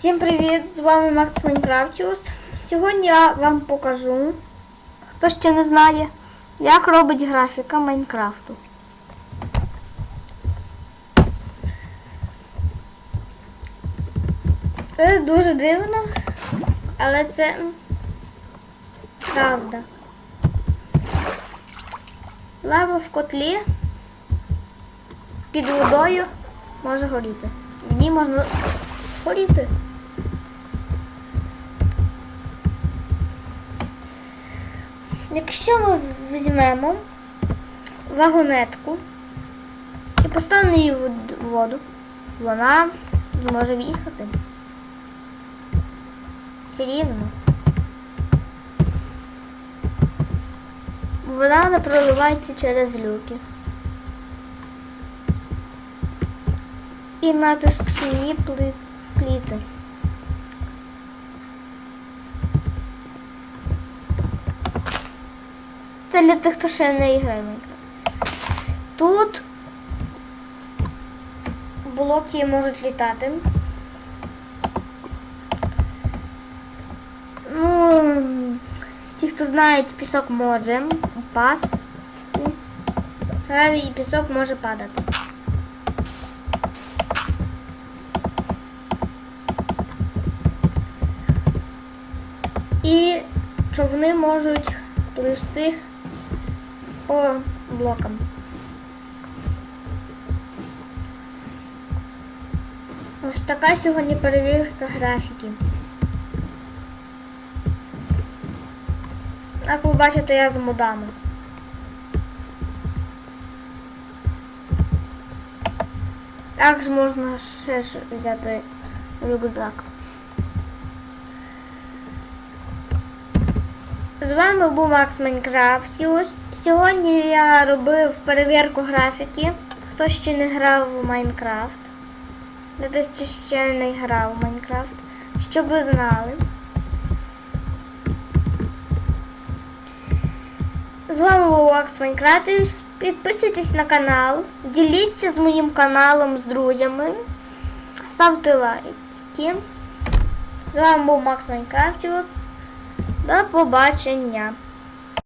Всім привіт! З вами Макс Майнкрафтіус. Сьогодні я вам покажу, хто ще не знає, як робить графіка Майнкрафту. Це дуже дивно, але це правда. Лава в котлі під водою може горіти. В ній можна згоріти. Якщо ми візьмемо вагонетку і поставимо її в воду, вона зможе в'їхати. Все рівно. Вода не проливається через люки. І на товщині пли- Це для тих, хто ще не грає Майнкрафт. Тут блоки можуть літати. Ну, ті, хто знають, пісок може пасти. Гравій і пісок може падати. І човни можуть пливсти по блокам. Ось така сьогодні перевірка графіки. Як ви бачите, я з модами. Як ж можна ще ж взяти рюкзак? З вами був Макс Майнкрафтіус. Сьогодні я робив перевірку графіки. Хто ще не грав у Майнкрафт. Хто ще не грав у Майнкрафт. Щоб ви знали. З вами був Макс Майнкрафтіус. Підписуйтесь на канал. Діліться з моїм каналом з друзями. Ставте лайки. З вами був Макс Майнкрафтіус. До побачення.